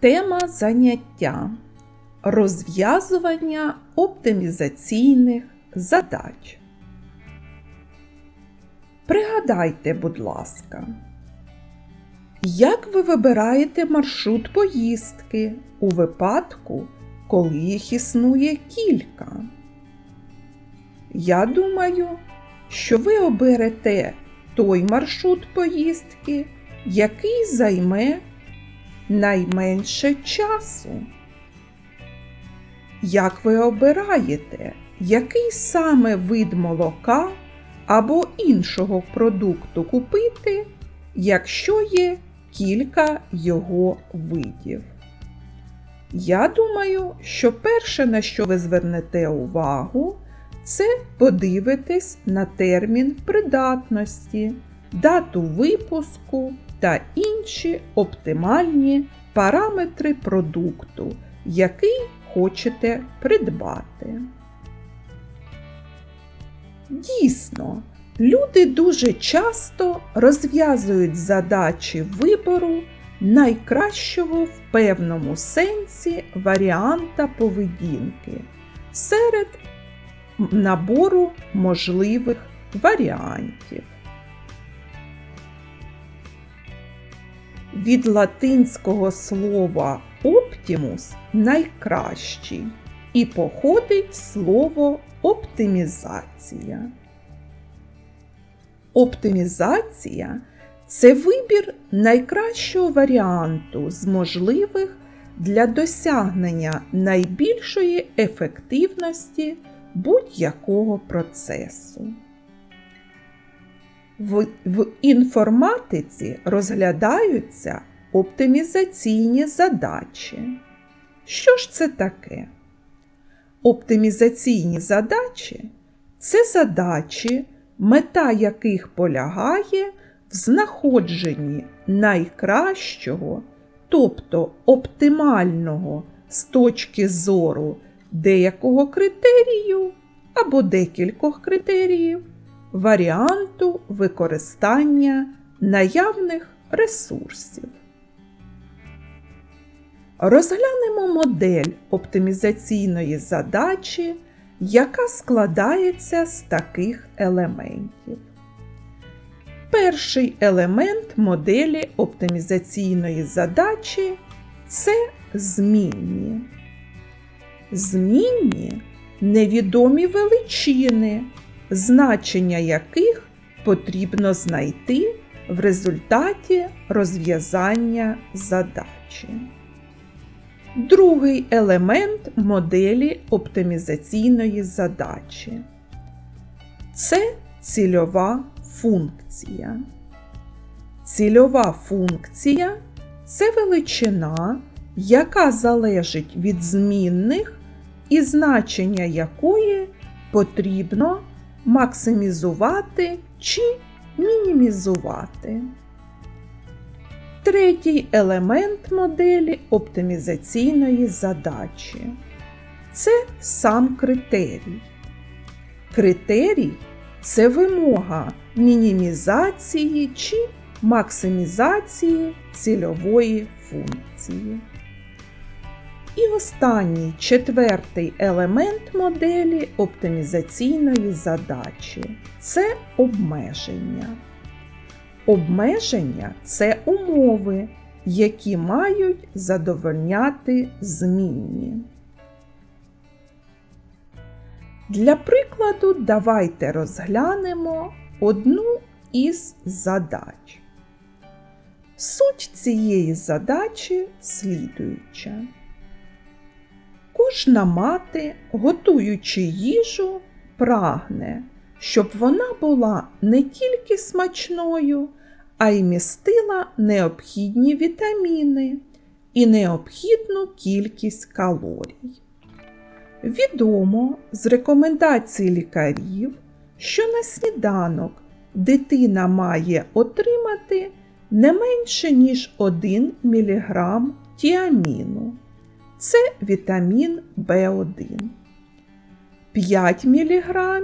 Тема заняття розв'язування оптимізаційних задач. Пригадайте, будь ласка, як ви вибираєте маршрут поїздки у випадку, коли їх існує кілька? Я думаю, що ви оберете той маршрут поїздки, який займе найменше часу. Як ви обираєте, який саме вид молока або іншого продукту купити, якщо є кілька його видів? Я думаю, що перше, на що ви звернете увагу, це подивитись на термін придатності, дату випуску та інші оптимальні параметри продукту, який хочете придбати. Дійсно, люди дуже часто розв'язують задачі вибору найкращого в певному сенсі варіанта поведінки серед набору можливих варіантів. Від латинського слова оптимус найкращий і походить слово оптимізація. Оптимізація це вибір найкращого варіанту з можливих для досягнення найбільшої ефективності будь-якого процесу. В, в інформатиці розглядаються оптимізаційні задачі. Що ж це таке? Оптимізаційні задачі це задачі, мета яких полягає в знаходженні найкращого, тобто оптимального з точки зору деякого критерію або декількох критеріїв варіанту використання наявних ресурсів. Розглянемо модель оптимізаційної задачі, яка складається з таких елементів. Перший елемент моделі оптимізаційної задачі це змінні. Змінні невідомі величини, значення яких потрібно знайти в результаті розв'язання задачі. Другий елемент моделі оптимізаційної задачі це цільова функція. Цільова функція це величина, яка залежить від змінних і значення якої потрібно максимізувати чи мінімізувати. Третій елемент моделі оптимізаційної задачі це сам критерій. Критерій це вимога мінімізації чи максимізації цільової функції. І останній четвертий елемент моделі оптимізаційної задачі це обмеження. Обмеження це умови, які мають задовольняти змінні. Для прикладу, давайте розглянемо одну із задач. Суть цієї задачі слідуюча. Кожна мати, готуючи їжу, прагне, щоб вона була не тільки смачною, а й містила необхідні вітаміни і необхідну кількість калорій. Відомо з рекомендацій лікарів, що на сніданок дитина має отримати не менше, ніж 1 мг тіаміну. Це вітамін В1, 5 мг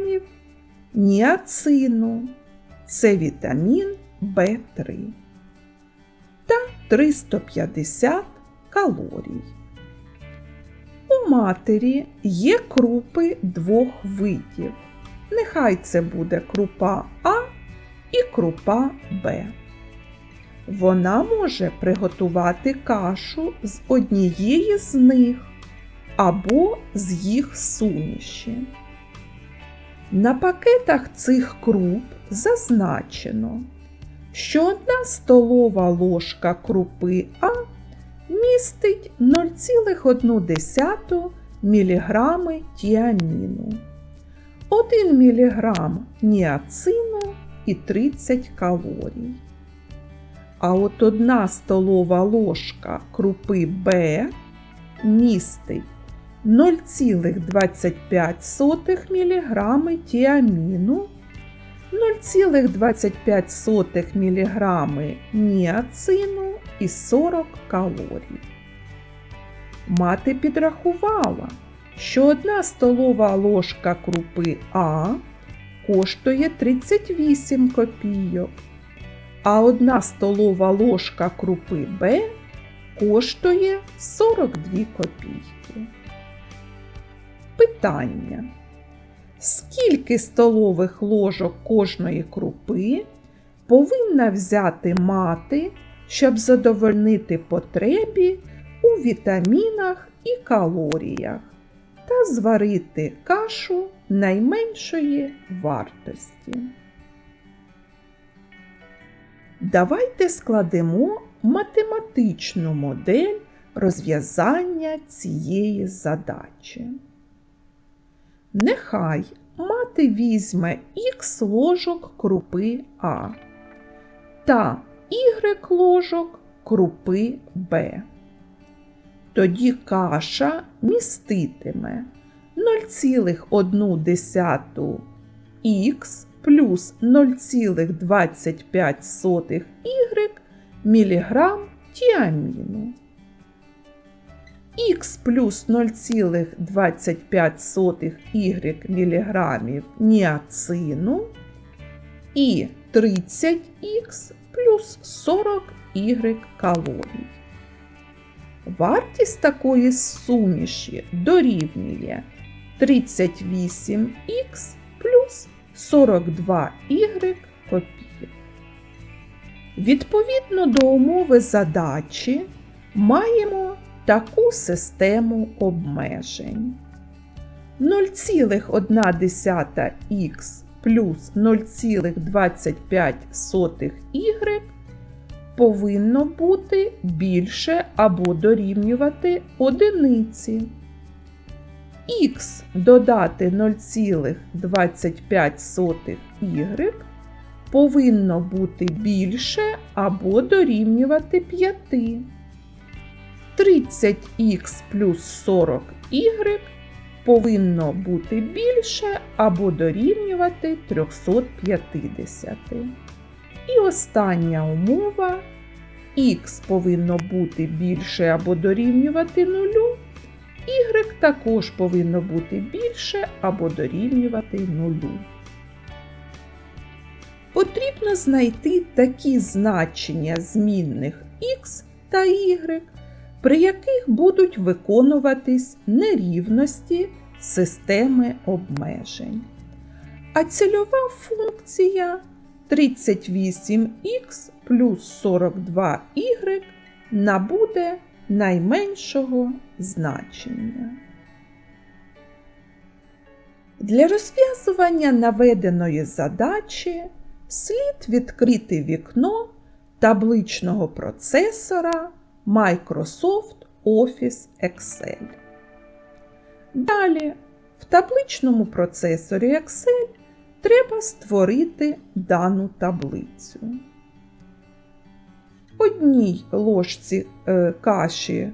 ніацину, це вітамін В3 та 350 калорій. У матері є крупи двох видів. Нехай це буде крупа А і крупа Б. Вона може приготувати кашу з однієї з них або з їх суміші. На пакетах цих круп зазначено, що одна столова ложка крупи А містить 0,1 мг тіаміну, 1 мг ніацину і 30 калорій. А от одна столова ложка крупи Б містить 0,25 мг тіаміну, 0,25 мг ніацину і 40 калорій. Мати підрахувала, що одна столова ложка крупи А коштує 38 копійок, а одна столова ложка крупи Б коштує 42 копійки. Питання. Скільки столових ложок кожної крупи повинна взяти мати, щоб задовольнити потребі у вітамінах і калоріях та зварити кашу найменшої вартості? Давайте складемо математичну модель розв'язання цієї задачі. Нехай мати візьме х ложок крупи А та y ложок крупи Б. Тоді каша міститиме 0,1 х плюс 0,25 y міліграм тіаміну. Х плюс 0,25 y міліграмів ніацину і 30х плюс 40 y калорій. Вартість такої суміші дорівнює 38х плюс 42y копійок. Відповідно до умови задачі маємо таку систему обмежень. 0,1х плюс 0,25y повинно бути більше або дорівнювати одиниці. Х додати 0,25y повинно бути більше або дорівнювати 5. 30х плюс 40y повинно бути більше або дорівнювати 350. І остання умова х повинно бути більше або дорівнювати 0, y також повинно бути більше або дорівнювати 0. Потрібно знайти такі значення змінних х та y, при яких будуть виконуватись нерівності системи обмежень. А цільова функція 38х плюс 42y набуде найменшого значення. Для розв'язування наведеної задачі слід відкрити вікно табличного процесора Microsoft Office Excel. Далі в табличному процесорі Excel треба створити дану таблицю. Одній ложці е, каші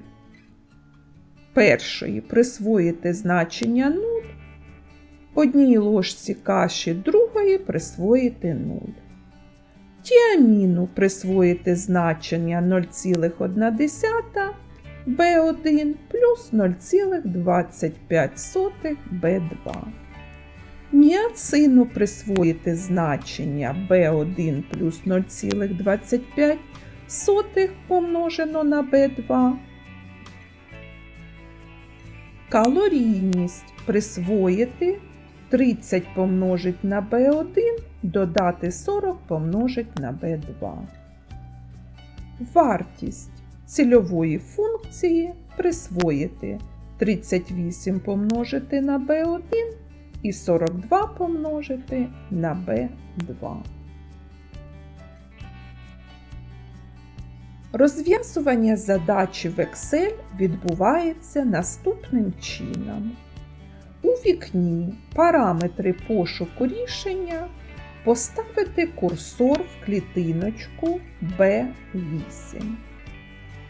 першої присвоїти значення 0, одній ложці каші другої присвоїти 0. Тіаміну присвоїти значення 0,1 B1 плюс 0,25 B2. Ніацину присвоїти значення B1 плюс 0,25 помножено на B2 Калорійність присвоїти 30 помножить на b1, додати 40 помножить на b2. Вартість цільової функції присвоїти 38 помножити на b1 і 42 помножити на b2. Розв'язування задачі в Excel відбувається наступним чином. У вікні Параметри пошуку рішення поставити курсор в клітиночку B8.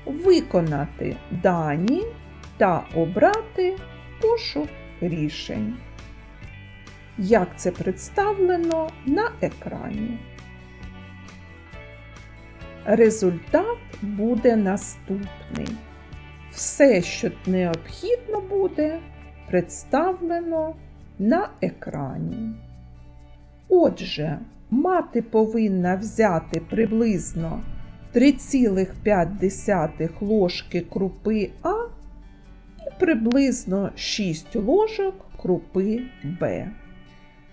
Виконати дані та обрати пошук рішень. Як це представлено на екрані. Результат буде наступний. Все, що необхідно буде, представлено на екрані. Отже, мати повинна взяти приблизно 3,5 ложки крупи А і приблизно 6 ложок крупи Б.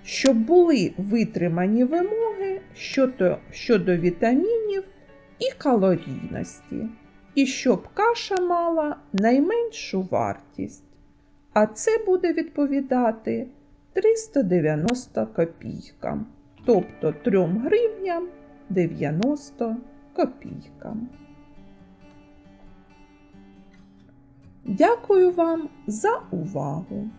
Щоб були витримані вимоги щодо, щодо вітамінів і калорійності, і щоб каша мала найменшу вартість. А це буде відповідати 390 копійкам, тобто 3 гривням 90 копійкам. Дякую вам за увагу!